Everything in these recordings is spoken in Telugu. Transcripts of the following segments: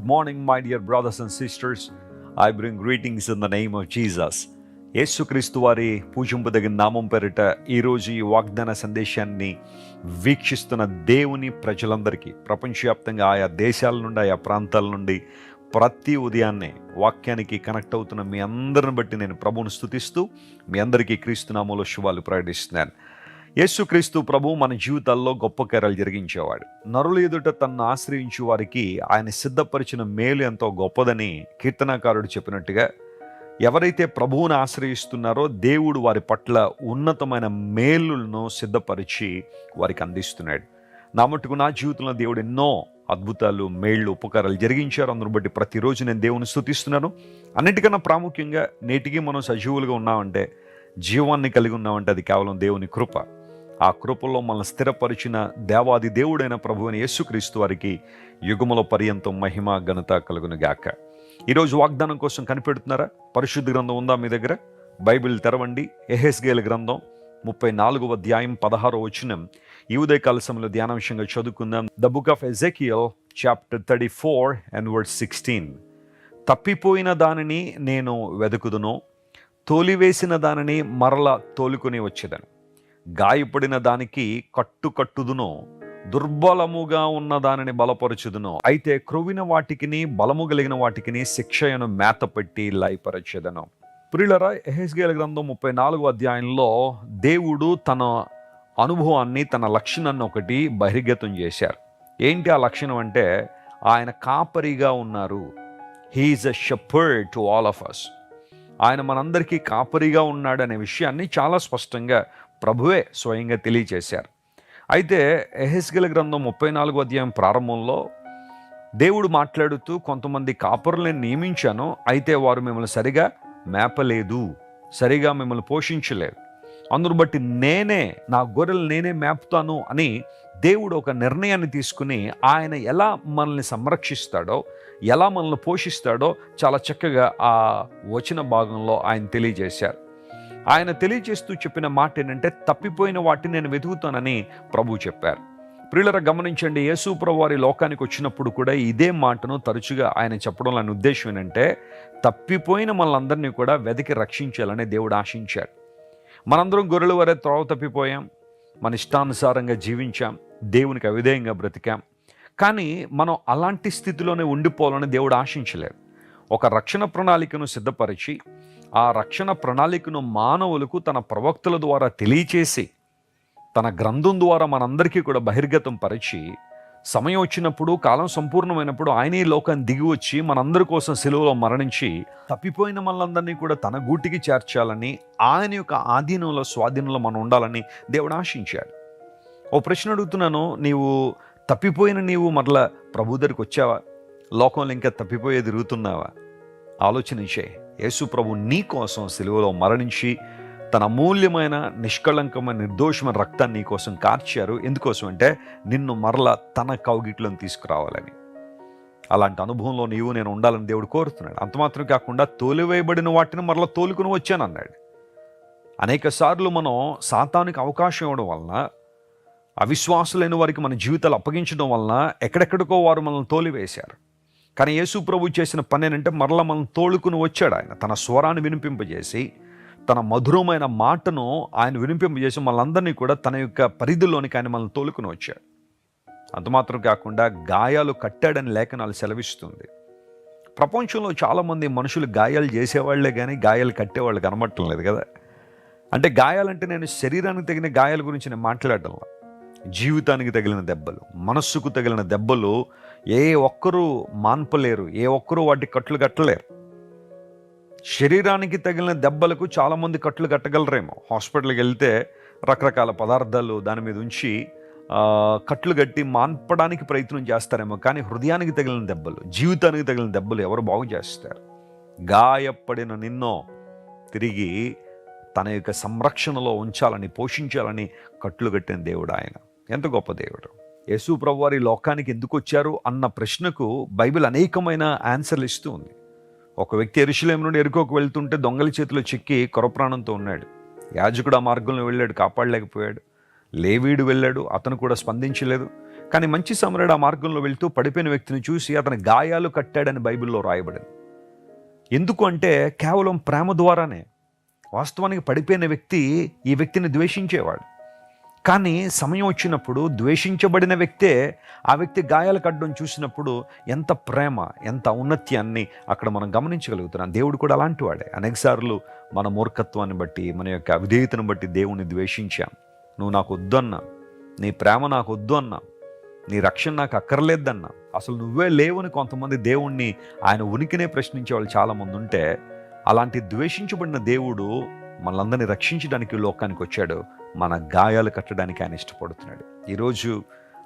Good morning my dear brothers and sisters I bring greetings in the name of Jesus Yesukreestu వారి పూజింపదగిన నామం పేరిట ఈరోజు ఈ వాగ్దాన సందేశాన్ని వీక్షిస్తున్న దేవుని ప్రజలందరికీ ప్రపంచవ్యాప్తంగా ఆయా దేశాల నుండి ఆయా ప్రాంతాల నుండి ప్రతి ఉదయాన్నే వాక్యానికి కనెక్ట్ అవుతున్న మీ అందరిని బట్టి నేను ప్రభువును స్తుతిస్తూ మీ అందరికీ క్రీస్తునామంలో శుభాలు ప్రకటిస్తున్నాను. యేసుక్రీస్తు ప్రభు మన జీవితాల్లో గొప్ప కార్యాలు జరిగించేవాడు. నరుల ఎదుట తన్ను ఆశ్రయించు వారికి ఆయన సిద్ధపరిచిన మేలు ఎంతో గొప్పదని కీర్తనాకారుడు చెప్పినట్టుగా ఎవరైతే ప్రభువును ఆశ్రయిస్తున్నారో దేవుడు వారి పట్ల ఉన్నతమైన మేలులను సిద్ధపరిచి వారికి అందిస్తున్నాడు. నా మట్టుకు నా జీవితంలో దేవుడు ఎన్నో అద్భుతాలు మేళ్ళు ఉపకారాలు జరిగించారు. అందును బట్టి ప్రతిరోజు నేను దేవుని స్థుతిస్తున్నాను అన్నిటికన్నా ప్రాముఖ్యంగా నేటికి మనం సజీవులుగా ఉన్నామంటే జీవాన్ని కలిగి ఉన్నామంటే అది కేవలం దేవుని కృప. ఆ కృపల్లో మనల్ని స్థిరపరిచిన దేవాది దేవుడైన ప్రభువైన యేసుక్రీస్తు వారికి యుగముల పర్యంతం మహిమ ఘనత కలుగును గాక. ఈరోజు వాగ్దానం కోసం కనిపెడుతున్నారా? పరిశుద్ధ గ్రంథం ఉందా మీ దగ్గర? బైబిల్ తెరవండి. ఎహెస్గేల గ్రంథం ముప్పై నాలుగవ అధ్యాయం పదహారో వచనం. ఈ ఉదయకాల సమయంలో ధ్యానాంశంగా చదువుకుందాం. The book of Ezekiel chapter thirty four and word sixteen. తప్పిపోయిన దానిని నేను వెతుకుదును తోలివేసిన దానిని మరల తోలుకుని వచ్చేదను. గాయపడిన దానికి కట్టుకట్టుదునో దుర్బలముగా ఉన్న దానిని బలపరచుదును అయితే క్రొవిన వాటికిని బలము కలిగిన వాటికిని శిక్షయను మేతపెట్టి లయపరచెదను. ప్రియులరా ఎహెస్గేల గ్రంథం ముప్పై నాలుగు అధ్యాయంలో దేవుడు తన అనుభవాన్ని తన లక్షణాన్ని ఒకటి బహిర్గతం చేశారు. ఏంటి ఆ లక్షణం అంటే ఆయన కాపరిగా ఉన్నారు. He is a shepherd to all of us ఆయన మనందరికీ కాపరిగా ఉన్నాడనే విషయాన్ని చాలా స్పష్టంగా ప్రభువే స్వయంగా తెలియచేశారు. అయితే ఎహెస్గల గ్రంథం ముప్పై నాలుగో అధ్యాయం ప్రారంభంలో దేవుడు మాట్లాడుతూ కొంతమంది కాపరులను నియమించాను అయితే వారు మిమ్మల్ని సరిగా మేపలేదు సరిగా మిమ్మల్ని పోషించలేదు. అందును బట్టి నేనే నా గొర్రెలు నేనే మేపుతాను అని దేవుడు ఒక నిర్ణయాన్ని తీసుకుని ఆయన ఎలా మనల్ని సంరక్షిస్తాడో ఎలా మనల్ని పోషిస్తాడో చాలా చక్కగా ఆ వచన భాగంలో ఆయన తెలియజేశారు. ఆయన తెలియజేస్తూ చెప్పిన మాట ఏంటంటే తప్పిపోయిన వాటిని నేను వెతుకుతానని ప్రభు చెప్పారు. ప్రియులర గమనించండి యేసు వారి లోకానికి వచ్చినప్పుడు కూడా ఇదే మాటను తరచుగా ఆయన చెప్పడం లాని ఉద్దేశం ఏంటంటే తప్పిపోయిన మనందరినీ కూడా వెతికి రక్షించాలని దేవుడు ఆశించాడు. మనందరం గొర్రెల వరే త్రోవ తప్పిపోయాం మన ఇష్టానుసారంగా జీవించాం దేవునికి అవిధేయంగా బ్రతికాం. కానీ మనం అలాంటి స్థితిలోనే ఉండిపోవాలని దేవుడు ఆశించలేదు. ఒక రక్షణ ప్రణాళికను సిద్ధపరిచి ఆ రక్షణ ప్రణాళికను మానవులకు తన ప్రవక్తల ద్వారా తెలియచేసి తన గ్రంథం ద్వారా మనందరికీ కూడా బహిర్గతం పరిచి సమయం వచ్చినప్పుడు కాలం సంపూర్ణమైనప్పుడు ఆయనే లోకాన్ని దిగి వచ్చి మనందరి కోసం సెలవులో మరణించి తప్పిపోయిన మనందరినీ కూడా తన గూటికి చేర్చాలని ఆయన యొక్క ఆధీనంలో స్వాధీనంలో మనం ఉండాలని దేవుడు ఆశించాడు. ఓ ప్రశ్న అడుగుతున్నాను. నీవు తప్పిపోయిన నీవు మరలా ప్రభు దగ్గరికి వచ్చావా? లోకంలో ఇంకా తప్పిపోయే తిరుగుతున్నావా? ఆలోచన చేయి. యేసు ప్రభు నీ కోసం సిలువలో మరణించి తన అమూల్యమైన నిష్కళంకమైన నిర్దోషమైన రక్తాన్ని నీ కోసం కార్చారు. ఎందుకోసం అంటే నిన్ను మరల తన కౌగిట్లను తీసుకురావాలని. అలాంటి అనుభవంలో నీవు నేను ఉండాలని దేవుడు కోరుతున్నాడు. అంతమాత్రం కాకుండా తోలివేయబడిన వాటిని మరలా తోలుకుని వచ్చాను అన్నాడు. అనేక సార్లు మనం సాతానికి అవకాశం ఇవ్వడం వలన అవిశ్వాసులైన వారికి మన జీవితాలు అప్పగించడం వలన ఎక్కడెక్కడికో వారు మనల్ని తోలివేశారు. కానీ యేసు ప్రభు చేసిన పని ఏంటంటే మరల మనం తోలుకుని వచ్చాడు ఆయన. తన స్వరాన్ని వినిపింపజేసి తన మధురమైన మాటను ఆయన వినిపింపజేసి మనందరినీ కూడా తన యొక్క పరిధిలోనికి ఆయన మనల్ని తోలుకుని వచ్చాడు. అంతమాత్రం కాకుండా గాయాలు కట్టాడని లేఖనాలు సెలవిస్తుంది. ప్రపంచంలో చాలామంది మనుషులు గాయాలు చేసేవాళ్ళే కానీ గాయాలు కట్టేవాళ్ళు కనబడటం లేదు కదా. అంటే గాయాలంటే నేను శరీరానికి తగిన గాయాల గురించి నేను మాట్లాడటం జీవితానికి తగిలిన దెబ్బలు మనస్సుకు తగిలిన దెబ్బలు ఏ ఒక్కరూ మాన్పలేరు ఏ ఒక్కరూ వాటి కట్లు కట్టలేరు. శరీరానికి తగిలిన దెబ్బలకు చాలామంది కట్లు కట్టగలరేమో. హాస్పిటల్కి వెళ్తే రకరకాల పదార్థాలు దాని మీద ఉంచి కట్లు కట్టి మాన్పడానికి ప్రయత్నం చేస్తారేమో కానీ హృదయానికి తగిలిన దెబ్బలు జీవితానికి తగిలిన దెబ్బలు ఎవరు బాగు చేస్తారు? గాయపడిన నిన్నో తిరిగి తన యొక్క సంరక్షణలో ఉంచాలని పోషించాలని కట్లు కట్టిన దేవుడు ఆయన. ఎంత గొప్ప దేవుడు. యేసు ప్రభు వారి లోకానికి ఎందుకు వచ్చారు అన్న ప్రశ్నకు బైబిల్ అనేకమైన ఆన్సర్లు ఇస్తూ ఉంది. ఒక వ్యక్తి ఎరుశలేం నుండి ఎరుకోకు వెళ్తుంటే దొంగల చేతిలో చిక్కి కొరప్రాణంతో ఉన్నాడు. యాజకుడు ఆ మార్గంలో వెళ్ళాడు కాపాడలేకపోయాడు. లేవీడు వెళ్ళాడు అతను కూడా స్పందించలేదు. కానీ మంచి సమరుడు ఆ మార్గంలో వెళ్తూ పడిపోయిన వ్యక్తిని చూసి అతని గాయాలు కట్టాడని బైబిల్లో రాయబడింది. ఎందుకు అంటే కేవలం ప్రేమ ద్వారానే. వాస్తవానికి పడిపోయిన వ్యక్తి ఈ వ్యక్తిని ద్వేషించేవాడు. కానీ సమయం వచ్చినప్పుడు ద్వేషించబడిన వ్యక్తే ఆ వ్యక్తి గాయాలు కట్టడం చూసినప్పుడు ఎంత ప్రేమ ఎంత ఔన్నత్యాన్ని అక్కడ మనం గమనించగలుగుతున్నాం. దేవుడు కూడా అలాంటి వాడే. అనేకసార్లు మన మూర్ఖత్వాన్ని బట్టి మన యొక్క అవిధేయతను బట్టి దేవుణ్ణి ద్వేషించాం. నువ్వు నాకు వద్దు అన్నా నీ ప్రేమ నాకు వద్దు అన్నా నీ రక్షణ నాకు అక్కర్లేదన్నా అసలు నువ్వే లేవని కొంతమంది దేవుణ్ణి ఆయన ఉనికినే ప్రశ్నించే వాళ్ళు చాలామంది ఉంటే అలాంటి ద్వేషించబడిన దేవుడు మనలందరినీ రక్షించడానికి లోకానికి వచ్చాడు. మన గాయాలు కట్టడానికి ఆయన ఇష్టపడుతున్నాడు. ఈరోజు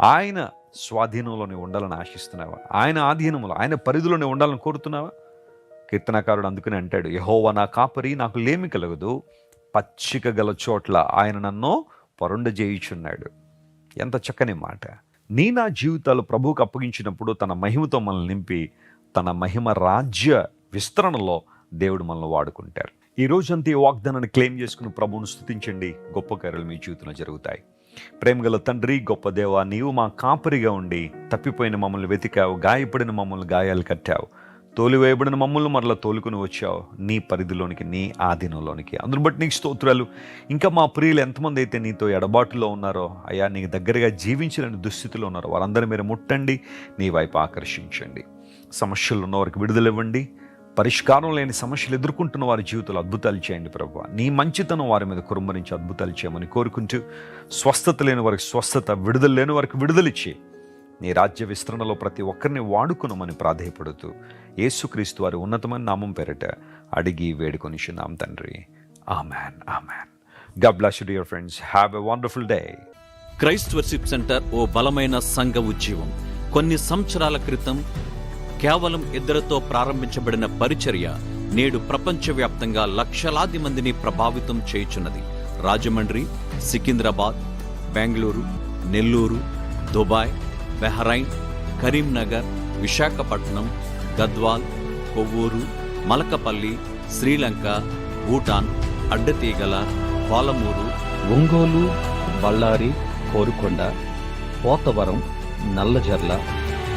ఆయన స్వాధీనంలోనే ఉండాలని ఆశిస్తున్నావా? ఆయన ఆధీనంలో ఆయన పరిధిలోనే ఉండాలని కోరుతున్నావా? కీర్తనకారుడు అందుకని అంటాడు యహోవా నా కాపరి నాకు లేమి కలగదు. పచ్చిక గల చోట్ల ఆయన నన్ను పొరండజేయుచున్నాడు. ఎంత చక్కని మాట. నీ నా జీవితాలు ప్రభువుకు అప్పగించినప్పుడు తన మహిమతో మనల్ని నింపి తన మహిమ రాజ్య విస్తరణలో దేవుడు మనల్ని వాడుకుంటారు. ఈ రోజంతా ఈ వాగ్దానాన్ని క్లెయిమ్ చేసుకుని ప్రభువును స్థుతించండి గొప్ప కార్యాలు మీ జీవితంలో జరుగుతాయి. ప్రేమగల తండ్రి గొప్ప దేవ నీవు మా కాపరిగా ఉండి తప్పిపోయిన మమ్మల్ని వెతికావు గాయపడిన మమ్మల్ని గాయాలు కట్టావు. తోలివేయబడిన మమ్మల్ని మరలా తోలుకుని వచ్చావు. నీ పరిధిలోనికి నీ ఆధీనంలోనికి. అందును బట్టి నీకు స్తోత్రాలు. ఇంకా మా ప్రియులు ఎంతమంది అయితే నీతో ఎడబాటులో ఉన్నారో అయ్యా నీకు దగ్గరగా జీవించలేని దుస్థితిలో ఉన్నారో వారందరూ మీరు ముట్టండి. నీ వైపు ఆకర్షించండి. సమస్యలు ఉన్నవారికి విడుదల ఇవ్వండి. పరిష్కారం లేని సమస్యలు ఎదుర్కొంటున్న వారి జీవితంలో అద్భుతాలు చేయండి ప్రభు నీ మంచితనం వారి మీద కురుమరించి అద్భుతాలు చేయమని కోరుకుంటూ స్వస్థత లేని వారికి స్వస్థత విడుదల లేని వారికి విడుదలిచ్చి నీ రాజ్య విస్తరణలో ప్రతి ఒక్కరిని వాడుకునమని ప్రాధేయపడుతూ యేసుక్రీస్తు వారి ఉన్నతమైన నామం పేరిట అడిగి వేడుకొనిచున్నాం తండ్రి amen amen God bless you, friends friends. Have a day day. Christ worship centre ఓ బలమైన సంఘ ఉద్యమం కొన్ని సంవత్సరాల క్రితం కేవలం ఇద్దరితో ప్రారంభించబడిన పరిచర్య నేడు ప్రపంచవ్యాప్తంగా లక్షలాది మందిని ప్రభావితం చేయుచున్నది. Rajahmundry Secunderabad Bengaluru Nellore Dubai Bahrain Karimnagar Visakhapatnam Gadwal Kovvur Malakapalli Sri Lanka Bhutan Addateegala Palamuru Ongole Bellary Korukonda Pothavaram Nallajerla